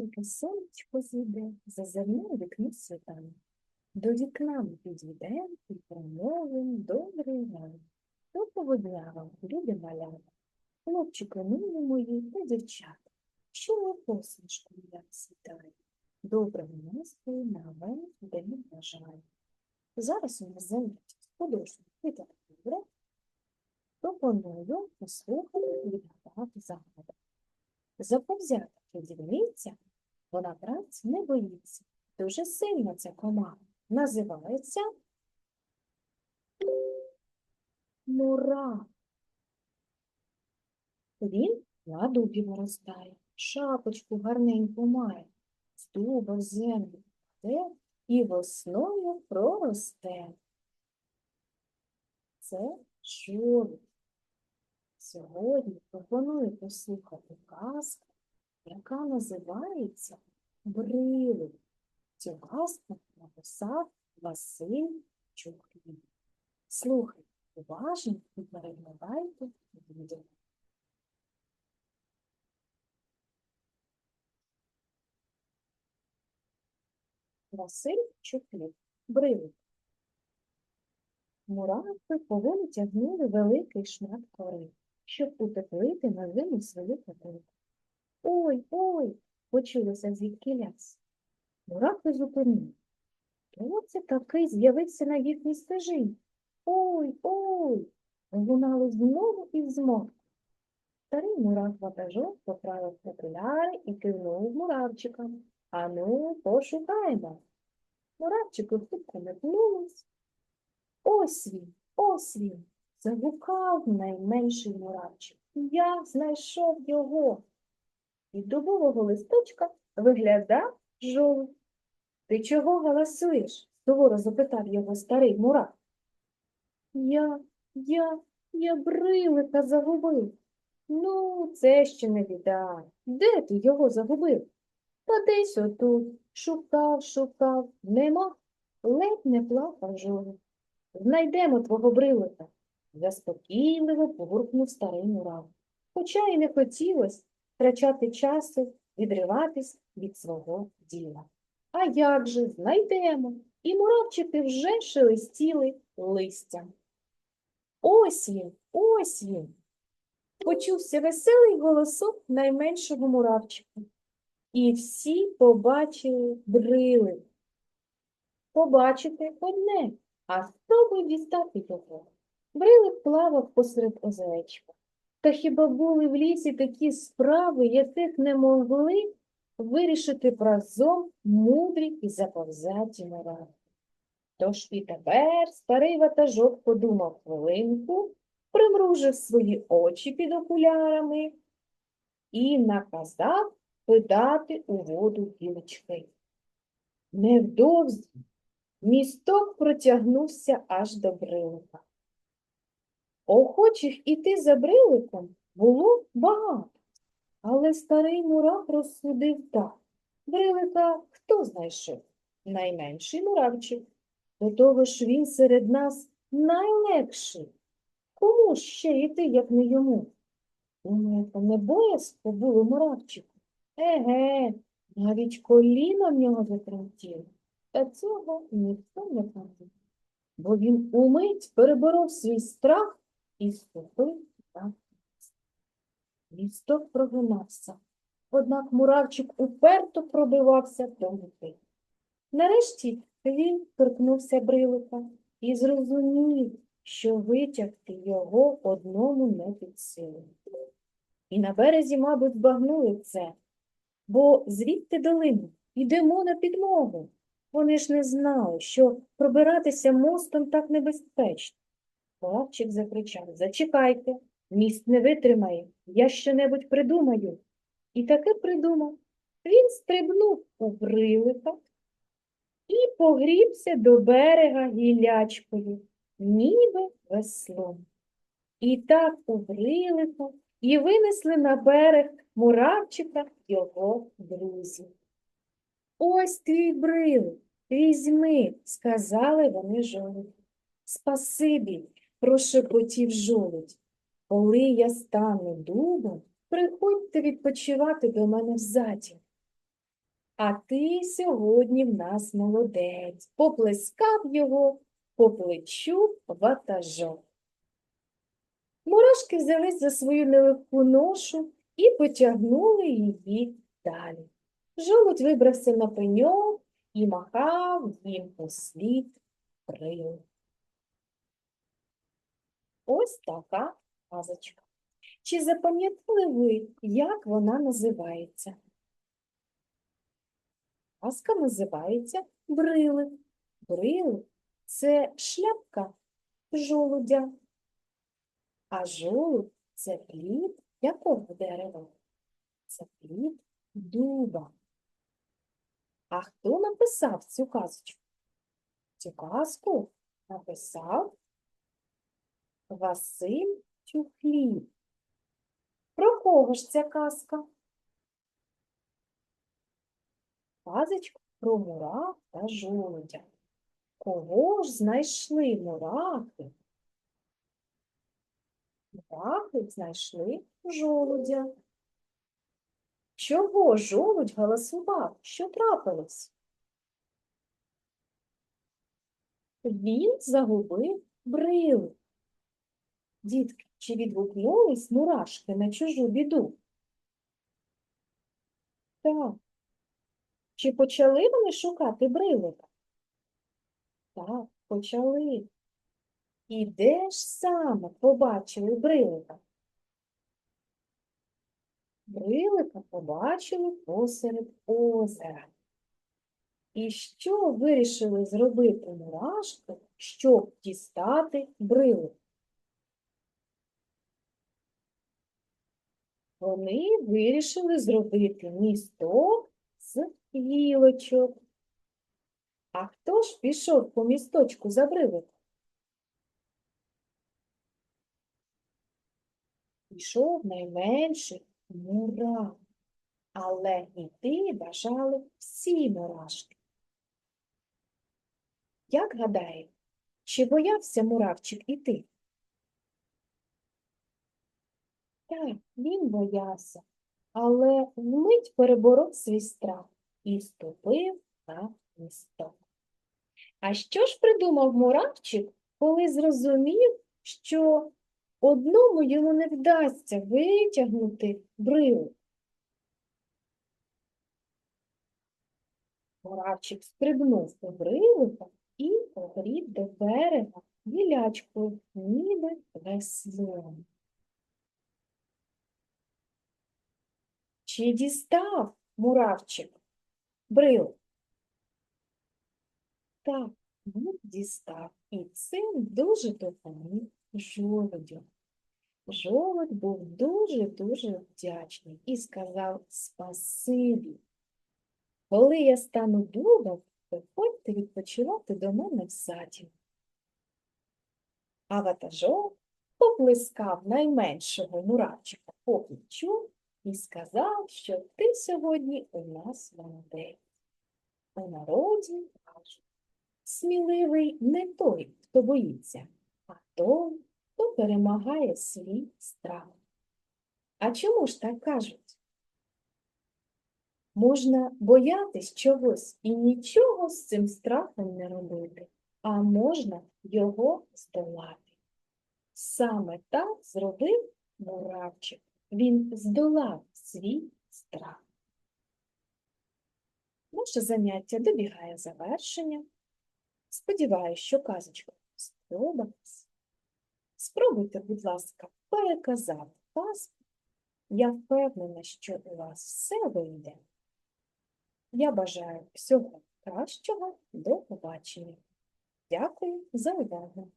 тільки сонечко зійде, зазирне вікно світанок. До вікна ми підійдем і промовим добрий ранок. Доброго дня вам, любі малята, хлопчики милі мої та дівчата. Що ви посмішку я світаю? Доброго настрою на весь день бажаю. Зараз у нас заняття з художньої літератури. Пропоную послухати і відгадати загадок. Заповзята керівниця, вона праці не боїться. Дуже сильно ця команда називається мура. Він на дубі виростає, шапочку гарненьку має, з дуба в землю йде і весною проросте. Це жолудь. Сьогодні пропоную послухати казку, яка називається Брили. Цю казку написав Василь Чухлін. Слухайте уважно і переглядайте відео. Василь Чухлін. Брили. Муравки поволі тягнули великий шмат кори, щоб утеплити на зиму свою хатинку. Ой, ой, почулося звідки ляс. Муравки зупинили. Хто це такий з'явився на їхній стежині? Ой, ой, лунало знову і знову. Старий мурах ватажок поправив окуляри і кивнув муравчикам. Ану, пошукаємо. Муравчики хутко метнулись. Ось він, ось він, загукав найменший муравчик. Я знайшов його. Від дубового листочка виглядав жолудь. Ти чого галасуєш? суворо запитав його старий мурах. Я, я, я брилика загубив. Ну, це ще не біда. Де ти його загубив? Та десь отут. Шукав, шукав, нема, ледь не плакав жолудь. Знайдемо твого брилика, заспокійливо погуркнув старий мурав. Хоча й не хотілося втрачати часу, відриватись від свого діла. А як же знайдемо? І муравчики вже шелестіли листям. Ось він, ось він. Почувся веселий голосок найменшого муравчика. І всі побачили брили. Побачити одне, а спробуй дістати його. Брилик плавав посеред озеречка. Та хіба були в лісі такі справи, яких не могли вирішити разом мудрі і заповзяті муравки? Тож і тепер старий ватажок подумав хвилинку, примружив свої очі під окулярами і наказав видати у воду гілочки. Невдовзі місток протягнувся аж до брилика. Охочих іти за бриликом було багато, але старий мурах розсудив так. Брилика хто знайшов? Найменший муравчик. До того ж він серед нас найлегший. Кому ще йти, як не йому? Думаєте, не боязко було муравчику? Еге, навіть коліна в нього затремтіло. Та цього ніхто не пам'ятає, бо він умить переборов свій страх і ступив місце. Місток прогинався, однак муравчик уперто пробивався до мети. Нарешті він торкнувся брилика і зрозумів, що витягти його одному не під силу. І на березі, мабуть, збагнули це, бо звідти долину йдемо на підмогу. Вони ж не знали, що пробиратися мостом так небезпечно. Муравчик закричав Зачекайте, міст не витримає, я щонебудь придумаю. І таки придумав. Він стрибнув у брилика і погрібся до берега гілячкою, ніби веслом. І так у брилику і винесли на берег муравчика його друзів. Ось твій брилик, візьми, сказали вони жолуді. Спасибі, прошепотів жолудь. Коли я стану дубом, приходьте відпочивати до мене в затінок. А ти сьогодні в нас молодець. Поплескав його по плечу ватажок. Мурашки взялись за свою нелегку ношу і потягнули її далі. Жолудь вибрався на пеньок і махав їм услід крил. Ось така казочка. Чи запам'ятали ви, як вона називається? Казка називається брилик. Брилик – це шляпка жолудя, а жолудь – це плід якого дерева? Це плід дуба. А хто написав цю казочку? Цю казку написав Василь Тюхлів. Про кого ж ця казка? Казочка про мурах та жолудя. Кого ж знайшли мурахи? Мурахи знайшли жолудя. Чого жолудь галасував? Що трапилось? Він загубив брили. Дітки, чи відгукнулись мурашки на чужу біду? Так. Чи почали вони шукати брилика? Так, почали. І де ж саме побачили брилика? Брилика побачили посеред озера. І що вирішили зробити мурашки, щоб дістати брилик? Вони вирішили зробити місток з гілочок. А хто ж пішов по місточку за бриликом? Пішов найменший мурах. Але йти бажали всі мурашки. Як гадаєте, чи боявся муравчик іти? Так, він боявся, але вмить переборов свій страх і ступив на місток. А що ж придумав муравчик, коли зрозумів, що одному йому не вдасться витягнути брилу? Муравчик стрибнув у брилика і погріб до берега гілячкою, ніби веслом. Чи дістав муравчик брил? Так, він дістав. І цим дуже допоміг жолудю. Жолудь був дуже-дуже вдячний і сказав спасибі. Коли я стану дубом, приходьте відпочивати до мене в саді. А ватажок поплескав найменшого муравчика по плечу і сказав, що ти сьогодні у нас молодець. У народі кажуть, сміливий не той, хто боїться, а той, хто перемагає свій страх. А чому ж так кажуть? Можна боятись чогось і нічого з цим страхом не робити, а можна його здолати. Саме так зробив муравчик. Він здолав свій страх. Наше заняття добігає завершення. Сподіваюсь, що казочка сподобалась. Спробуйте, будь ласка, переказати казку. Я впевнена, що у вас все вийде. Я бажаю всього кращого. До побачення. Дякую за увагу.